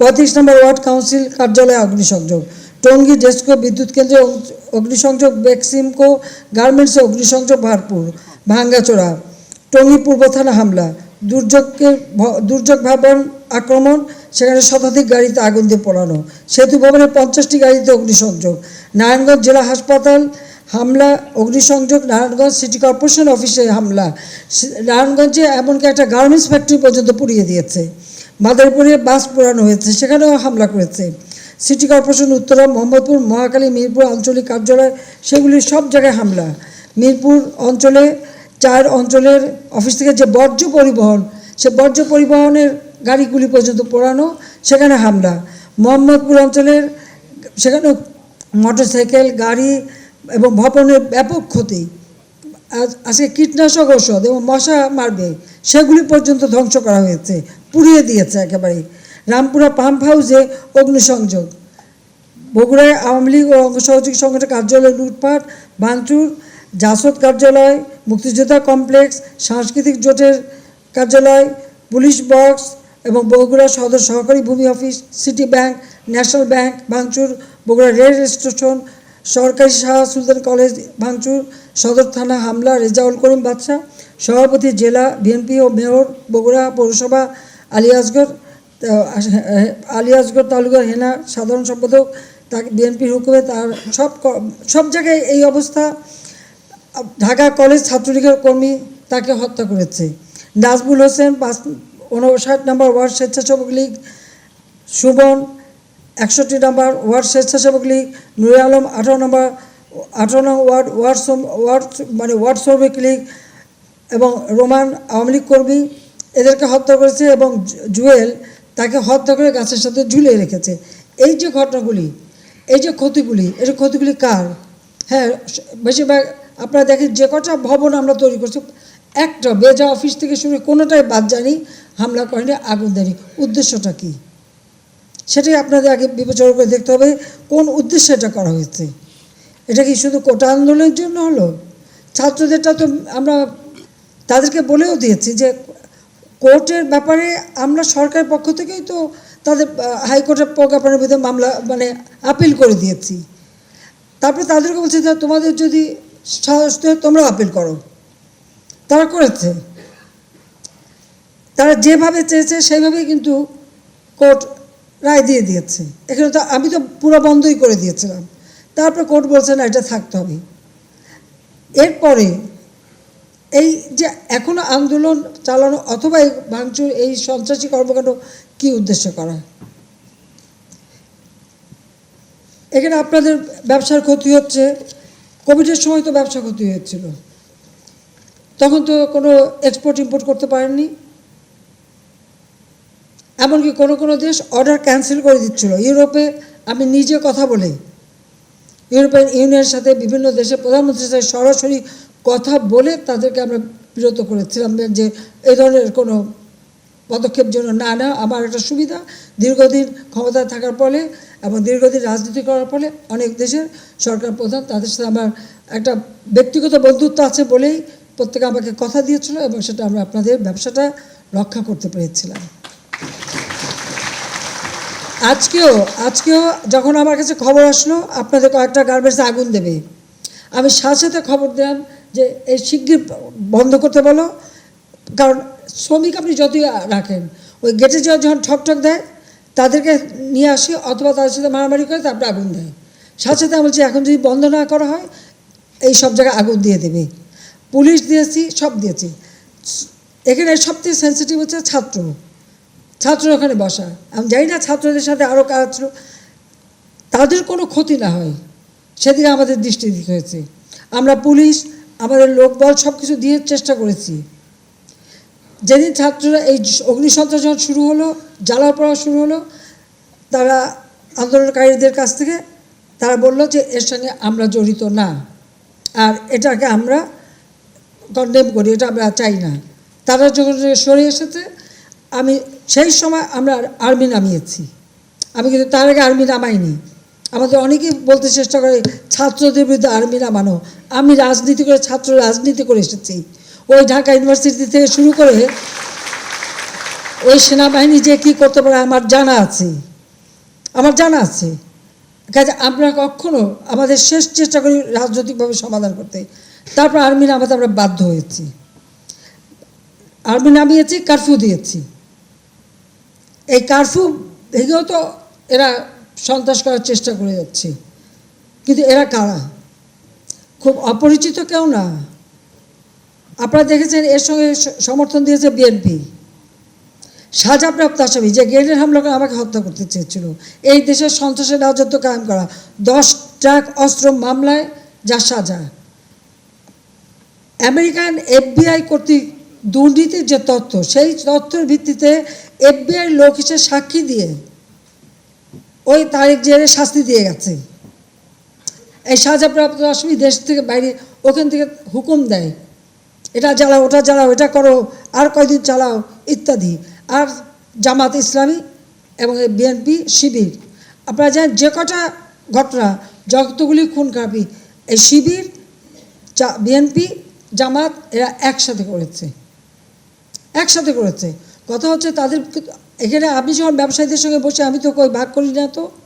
পঁয়ত্রিশ নম্বর word council কার্যালয়ে অগ্নিসংযোগ। টঙ্গী ডেস্কো বিদ্যুৎ কেন্দ্রে অগ্নিসংযোগ, বেক্সিমকো গার্মেন্টসে অগ্নিসংযোগ ভারপুর, ভাঙ্গাচোরা, টঙ্গী পূর্ব থানা হামলা, দুর্যোগকে দুর্যোগ ভবন আক্রমণ, সেখানে শতাধিক গাড়িতে আগুন দিয়ে পোড়ানো, সেতু ভবনে পঞ্চাশটি গাড়িতে অগ্নিসংযোগ, নারায়ণগঞ্জ জেলা হাসপাতাল হামলা, অগ্নিসংযোগ, নারায়ণগঞ্জ সিটি কর্পোরেশন অফিসে হামলা নারায়ণগঞ্জে এমনকি একটা গার্মেন্টস ফ্যাক্টরি পর্যন্ত পুড়িয়ে দিয়েছে। মাদারীপুরে বাস পোড়ানো হয়েছে, সেখানেও হামলা করেছে। সিটি কর্পোরেশন উত্তরা, মোহাম্মদপুর, মহাকালী, মিরপুর আঞ্চলিক কার্যালয়, সেগুলির সব জায়গায় হামলা। মিরপুর অঞ্চলে, চার অঞ্চলের অফিস থেকে যে বর্জ্য পরিবহন, সে বর্জ্য পরিবহনের গাড়িগুলি পর্যন্ত পোড়ানো, সেখানে হামলা। মোহাম্মদপুর অঞ্চলের, সেখানেও মোটরসাইকেল, গাড়ি এবং ভবনের ব্যাপক ক্ষতি। আজ, আজকে কীটনাশক ঔষধ এবং মশা মারবে, সেগুলি পর্যন্ত ধ্বংস করা হয়েছে। পুড়িয়ে দিয়েছে একেবারে রামপুরা পাম্প হাউসে অগ্নিসংযোগ। বগুড়ায় আওয়ামী লীগ ও অঙ্গসহযোগী সংগঠনের কার্যালয় লুটপাট ভাঙচুর জাসদ কার্যালয়, মুক্তিযোদ্ধা কমপ্লেক্স, সাংস্কৃতিক জোটের কার্যালয়, পুলিশ বক্স এবং বগুড়া সদর সহকারী ভূমি office, City Bank, National Bank ভাঙচুর বগুড়া রেল স্টেশন, সরকারি শাহ সুলতান কলেজ ভাঙচুর সদর থানা হামলা, রেজাউল করিম বাদশাহ, সভাপতি জেলা বিএনপি ও মেয়র, বগুড়া পৌরসভা আলিয়াসগড় আলিয়াসগড় তালুকার হেনা সাধারণ সম্পাদক তাকে বিএনপির হুকুমে তার সব সব জায়গায় এই অবস্থা। ঢাকা কলেজ ছাত্রলীগের কর্মী তাকে হত্যা করেছে। নাজবুল হোসেন পাঁচ, উনষাট নম্বর ওয়ার্ড স্বেচ্ছাসেবক লীগ। সুবন একষট্টি নম্বর ওয়ার্ড স্বেচ্ছাসেবক লীগ। নুরে আলম, আঠারো নম্বর আঠারো নম্বর ওয়ার্ড ওয়ার্ড ওয়ার্ড মানে ওয়ার্ড শ্রমিক লীগ। এবং রোমান আওয়ামী লীগ কর্মী। এদেরকে হত্যা করেছে এবং জুয়েল তাকে হত্যা করে গাছের সাথে ঝুলিয়ে রেখেছে। এই যে ঘটনাগুলি, এই যে ক্ষতিগুলি এই যে ক্ষতিগুলি কার? হ্যাঁ বেশিরভাগ আপনারা দেখেন যে কটা ভবন আমরা তৈরি করছি, একটা বেজা অফিস থেকে শুরু কোনোটাই বাদ জানি হামলা করেনি, আগুন দেয়নি। উদ্দেশ্যটা কী? সেটাই আপনাদের আগে বিবেচনা করে দেখতে হবে, কোন উদ্দেশ্যে এটা করা হয়েছে। এটা কি শুধু কোটা আন্দোলনের জন্য হলো? ছাত্রদেরটা তো আমরা তাদেরকে বলেও দিয়েছি যে কোর্টের ব্যাপারে আমরা সরকারের পক্ষ থেকেই তো তাদের হাইকোর্টের প্রজ্ঞাপনের বিরুদ্ধে মামলা মানে আপিল করে দিয়েছি। তারপরে তাদেরকে বলছি যে তোমাদের যদি সাহস তোমরাও আপিল করো। তারা করেছে। তারা যেভাবে চেয়েছে সেইভাবেই কিন্তু কোর্ট রায় দিয়ে দিয়েছে। এখানে তো আমি তো পুরো বন্ধই করে দিয়েছিলাম। তারপরে কোর্ট বলছে, না, এটা থাকতে হবে। এরপরে এই যে এখনও আন্দোলন চালানো অথবা এই ভাঙচুর, এই সন্ত্রাসী কর্মকাণ্ড কী উদ্দেশ্য করা? এখানে আপনাদের ব্যবসার ক্ষতি হচ্ছে। কোভিডের সময় তো ব্যবসা ক্ষতি হয়েছিল। তখন তো কোনো এক্সপোর্ট ইম্পোর্ট করতে পারেননি। এমনকি কোনো কোনো দেশ অর্ডার ক্যান্সেল করে দিচ্ছিল। ইউরোপে আমি নিজে কথা বলে। ইউরোপিয়ান ইউনিয়নের সাথে বিভিন্ন দেশের প্রধানমন্ত্রীর সাথে সরাসরি কথা বলে তাদেরকে আমরা বিরত করেছিলাম যে এই ধরনের কোনো পদক্ষেপ যেন না না আমার একটা সুবিধা। দীর্ঘদিন ক্ষমতা থাকার ফলে এবং দীর্ঘদিন রাজনীতি করার ফলে অনেক দেশের সরকার প্রধান তাদের সাথে আমার একটা ব্যক্তিগত বন্ধুত্ব আছে বলেই প্রত্যেকে আমাকে কথা দিয়েছিল এবং সেটা আমরা আপনাদের ব্যবসাটা রক্ষা করতে পেরেছিলাম। আজকেও আজকেও যখন আমার কাছে খবর আসলো, আপনাদের কয়েকটা গার্মেন্টসে আগুন দেবে। আমি সাথে সাথে খবর দিলাম যে এই শিগগির বন্ধ করতে বলো। কারণ শ্রমিক আপনি যতই রাখেন, ওই গেটে যাওয়া যখন ঠক ঠক দেয়, তাদেরকে নিয়ে আসে অথবা তাদের সাথে মারামারি করে তারপরে আগুন দেয়। সাথে সাথে আমি বলছি, এখন যদি বন্ধ না করা হয়, এই সব জায়গায় আগুন দিয়ে দেবে। পুলিশ দিয়েছি, সব দিয়েছি। এখানে সবথেকে সেন্সিটিভ হচ্ছে ছাত্র। ছাত্র ওখানে বসা। আমি জানি না ছাত্রদের সাথে আরও কাজ তাদের কোনো ক্ষতি না হয়। সেদিকে আমাদের দৃষ্টি দিতে হয়েছে। আমরা পুলিশ আমাদের লোকবল সব কিছু দিয়ে চেষ্টা করেছি। যেদিন ছাত্ররা এই অগ্নিসন্ত্রাস যখন শুরু হলো জ্বালা পড়া শুরু হলো, তারা আন্দোলনকারীদের কাছ থেকে, তারা বলল যে এর সঙ্গে আমরা জড়িত না। আর এটাকে আমরা কন্ডেম করি, এটা আমরা চাই না। তারা যখন সরে এসেছে, আমি সেই সময় আমরা আর্মি নামিয়েছি। আমি কিন্তু তার আগে আর্মি নামাইনি। আমাদের অনেকেই বলতে চেষ্টা করে, ছাত্রদের বিরুদ্ধে আর্মি নামানো আমি রাজনীতি করে, ছাত্র রাজনীতি করে এসেছি। ওই ঢাকা ইউনিভার্সিটি থেকে শুরু করে ওই সেনাবাহিনী যে কি করতে পারে আমার জানা আছে। আমার জানা আছে। কাজে আমরা কখনো আমাদের শেষ চেষ্টা করি রাজনৈতিকভাবে সমাধান করতে। তারপর আর্মি নামাতে আমরা বাধ্য হয়েছি। আর্মি নামিয়েছি কারফিউ দিয়েছি। এই কারফিউ ভেঙেও তো এরা সন্ত্রাস করার চেষ্টা করে যাচ্ছে। কিন্তু এরা কারা? খুব অপরিচিত কেউ না। আপনারা দেখেছেন এর সঙ্গে সমর্থন দিয়েছে বিএনপি। সাজাপ্রাপ্ত আসামি যে গ্রেনেড হামলা করে আমাকে হত্যা করতে চেয়েছিল, এই দেশের সন্ত্রাসের রাজত্ব কায়েম করা দশ ট্রাক অস্ত্র মামলায় যা সাজা। আমেরিকান এফবিআই কর্তৃক দুর্নীতির যে তথ্য, সেই তথ্যের ভিত্তিতে এফবিআই লোক হিসেবে সাক্ষী দিয়ে ওই তারিখ জেলে শাস্তি দিয়ে গেছে। এই সাজাপ্রাপ্ত আসামি দেশ থেকে বাইরে ওখান থেকে হুকুম দেয়, এটা জ্বালাও, ওটা জ্বালাও, এটা করো, আর কয়দিন চালাও, ইত্যাদি। আর জামাত ইসলামী এবং এই বিএনপি শিবির। আপনারা জানেন যে কটা ঘটনা, যতগুলি খুন খারাপি এই শিবির বিএনপি, জামাত, এরা একসাথে করেছে। একসাথে করেছে। কথা হচ্ছে তাদের এখানে আপনি যখন ব্যবসায়ীদের সঙ্গে বসে আমি তো কই ভাগ করি না তো?